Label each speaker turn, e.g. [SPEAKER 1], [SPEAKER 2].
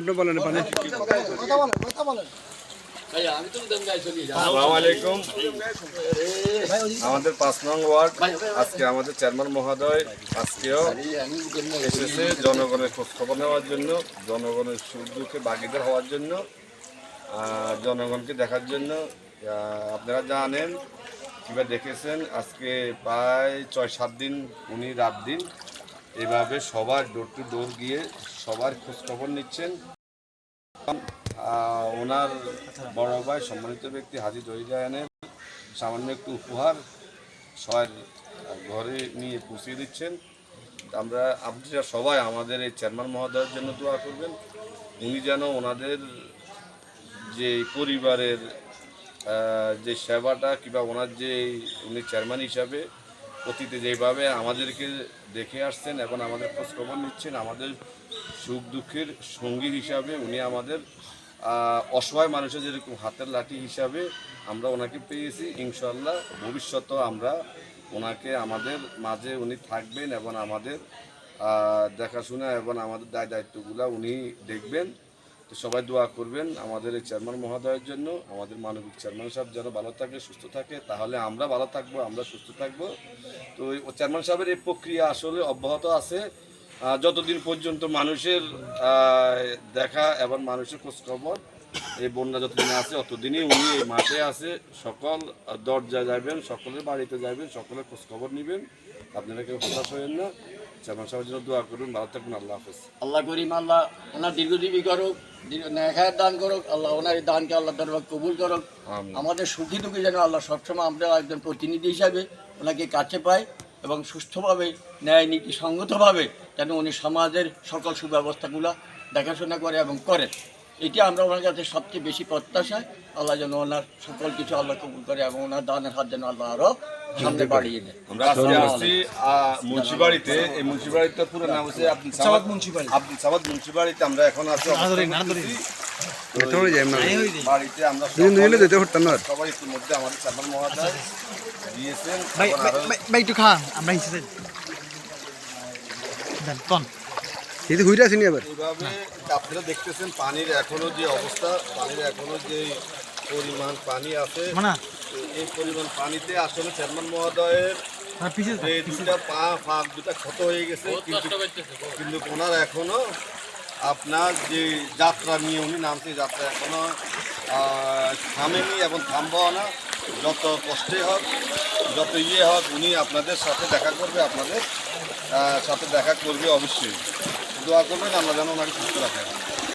[SPEAKER 1] আপনি বলেন, পানি।
[SPEAKER 2] আমাদের পাঁচ নং ওয়ার্ড, আজকে আমাদের চেয়ারম্যান মহোদয় আজকেও এসেছে জনগণের খোঁজ খবর নেওয়ার জন্য, জনগণের সুখ দুঃখে ভাগিদার হওয়ার জন্য জনগণকে দেখার জন্য। আপনারা জানেন কিংবা দেখেছেন, আজকে প্রায় ছয় সাত দিন, উনি রাত দিন এভাবে সবার ডোর টু ডোর গিয়ে সবার খোঁজখবর নিচ্ছেন। ওনার বড় ভাই সম্মানিত ব্যক্তি হাজি জহিরায়নের সামান্য একটু উপহার সবার ঘরে নিয়ে পৌঁছে দিচ্ছেন। আমরা আপনারা সবাই আমাদের এই চেয়ারম্যান মহোদয়ের জন্য দোয়া করবেন। উনি যেন ওনাদের যে পরিবারের যে সেবাটা কিংবা ওনার যে উনি চেয়ারম্যান হিসাবে অতীতে যেভাবে আমাদেরকে দেখে আসছেন এবং আমাদের খোঁজখবর নিচ্ছেন, আমাদের সুখ দুঃখের সঙ্গী হিসাবে উনি আমাদের অসহায় মানুষের যেরকম হাতের লাঠি হিসাবে আমরা ওনাকে পেয়েছি। ইনশাল্লাহ ভবিষ্যতেও আমরা ওনাকে আমাদের মাঝে উনি থাকবেন এবং আমাদের দেখাশোনা এবং আমাদের দায় দায়িত্বগুলো উনি দেখবেন। তো সবাই দোয়া করবেন আমাদের এই চেয়ারম্যান মহোদয়ের জন্য, আমাদের মানবিক চেয়ারম্যান সাহেব যেন ভালো থাকে, সুস্থ থাকে, তাহলে আমরা ভালো থাকব, আমরা সুস্থ থাকব। তো চেয়ারম্যান সাহেবের এই প্রক্রিয়া আসলে অব্যাহত আছে। যতদিন পর্যন্ত মানুষের দেখা এবং মানুষের খোঁজখবর এই বন্যা যতদিন আছে, অতদিনই উনি এই মাঠে আছে। সকল দরজা যাবেন সকলের বাড়িতে যাবেন সকলের খোঁজখবর নেবেন। আপনারা কেউ হতাশ হবেন না। চেয়ারম্যান সাহেবের জন্য দোয়া করুন ভালো থাকবেন আল্লাহ হাফেজ।
[SPEAKER 3] আল্লাহ করিম আল্লাহ ওনার দীর্ঘজীবী করুক নেখায়ের দান করুক আল্লাহ ওনার এই দানকে আল্লাহ দরবার কবুল করুক। আমাদের সুখী দুঃখী যেন আল্লাহ সবসময় আমরা একজন প্রতিনিধি হিসাবে ওনাকে কাছে পাই এবং সুস্থভাবে ন্যায় নীতি সঙ্গতভাবে যেন উনি সমাজের সকল সুব্যবস্থাগুলো দেখাশোনা করে এবং করেন। এটি আমরা ওনার কাছে সবচেয়ে বেশি প্রত্যাশা আল্লাহ যেন ওনার সকল কিছু আল্লাহ কবুল করে এবং ওনার দানের হাত যেন আল্লাহ আরও সামনে বাড়িয়ে দেয়
[SPEAKER 2] আমরা আজকে আসছি মুন্সিবাড়িতে। এই মুন্সিবাড়িতে পুরো নাম হচ্ছে আব্দুল সামাদ মুন্সিবাড়ি। আব্দুল সামাদ মুন্সিবাড়িতে আমরা এখন আছি অবস্থান করতেছি। তো
[SPEAKER 1] ভেতরে যাই আমরা।
[SPEAKER 2] বাড়িতে আমরা
[SPEAKER 1] দুজন দুজনে
[SPEAKER 2] সকলে-
[SPEAKER 1] যেতে পারতাম না আর।
[SPEAKER 2] সবাই ইতিমধ্যে আমাদের চেয়ারম্যান মহোদয় দিয়েছেন
[SPEAKER 4] ভাই
[SPEAKER 2] এখন আরও
[SPEAKER 4] ভাই- ভাই একটু খান আমরা হিসেবে। কন।
[SPEAKER 1] এই ঘুরে আসেনি আবার।
[SPEAKER 2] এইভাবে আপনারা দেখতেছেন পানির এখনও যে অবস্থা পানির এখনও যে পরিমাণ পানি আছে।
[SPEAKER 4] মানা
[SPEAKER 2] এই পরিমাণ পানিতে আসলে চেয়ারম্যান মহোদয়ের
[SPEAKER 4] আর পিছে
[SPEAKER 2] যে দুটা পা ফাঁক দুটা ক্ষত হয়ে গেছে কিন্তু কিন্তু ওনার এখনও আপনার যে যাত্রা নিয়ে উনি নামছে যাত্রা এখনও আহ, থামেনি এবং থামবাও না। যত কষ্টে হোক যত ইয়ে হোক উনি আপনাদের সাথে দেখা করবে আপনাদের সাথে দেখা করবে অবশ্যই। দোয়া করবেন আমরা যেন ওনাকে সুস্থ রাখেন